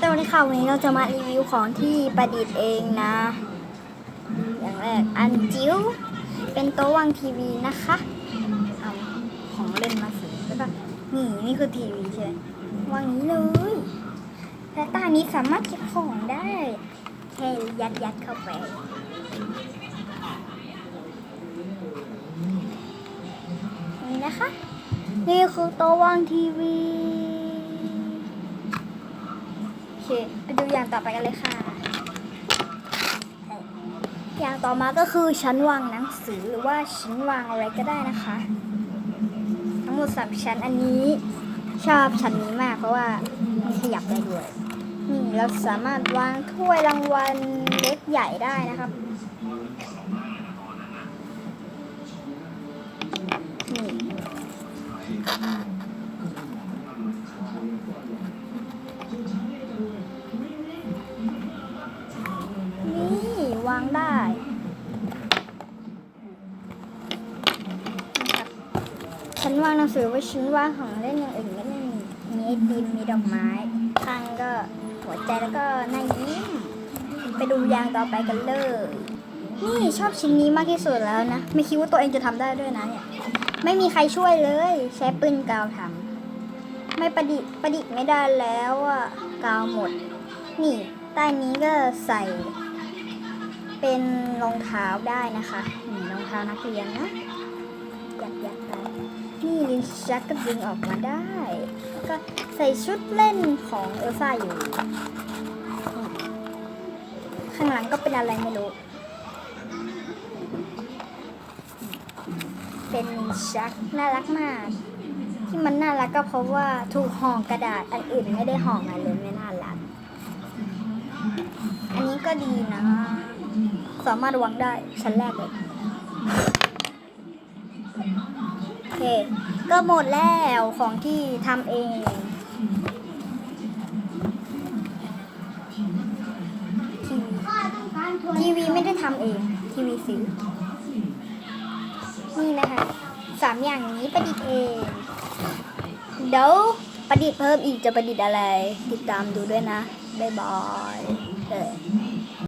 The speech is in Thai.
สวัสดีค่ะวันนี้เราจะมารีวิวของที่ประดิษฐ์เองนะ อย่างแรกอันจิ๋วเป็นโต๊ะวางทีวีนะคะเอาของเล่นมาสิแล้วก็นี่นี่คือทีวีใช่ไหมวางนี้เลยและต้นี้สามารถเก็บของได้แค่ยัดยัดเข้าไปนี่นะคะ นี่คือโต๊ะวางทีวี เคไปดูอย่างต่อไปกันเลยค่ะ อย่างต่อมาก็คือชั้นวางหนังสือหรือว่าชั้นวางอะไรก็ได้นะคะ ทั้งหมดสามชั้นอันนี้ชอบชั้นนี้มากเพราะว่ามันขยับได้ด้วยนี่เราสามารถวางถ้วยรางวัลเล็กใหญ่ได้นะครับนี่างได้ฉันวางหนังสือไว้ฉันวางของเล่นอย่างอื่นก็ไม่มีมีไอติมมีดอกไม้ข้างก็หัวใจแล้วก็หน้ายิ้ม ไปดูยางต่อไปกันเลย นี่ชอบชิ้นนี้มากที่สุดแล้วนะ ไม่คิดว่าตัวเองจะทำได้ด้วยนะเนี่ย ไม่มีใครช่วยเลย ใช้ปืนกาวทำไม่ประดิษฐ์ประดิษฐ์ไม่ได้แล้วอะกาวหมด นี่ใต้นี้ก็ใส่ เป็นรองเท้าได้นะคะนี่รองเท้านักเรียนนะยัดยัดไปนี่ลินชักก็ดึงออกมาได้แล้วก็ใส่ชุดเล่นของเอลซ่าอยู่ ข้างหลังก็เป็นอะไรไม่รู้ เป็นชักน่ารักมาก ที่มันน่ารักก็เพราะว่าถูกห่อกระดาษอันอื่นไม่ได้ห่อมาเลยไม่น่ารัก อันนี้ก็ดีนะ สามารถวางได้ชั้นแรกเลยโอเค ก็หมดแล้วของที่ทำเอง ทีวีไม่ได้ทำเอง ทีวีซื้อ นี่นะคะสามอย่างนี้ประดิษฐ์เอง เดี๋ยวประดิษฐ์เพิ่มอีกจะประดิษฐ์อะไร ติดตามดูด้วยนะ บ๊ายบายเออ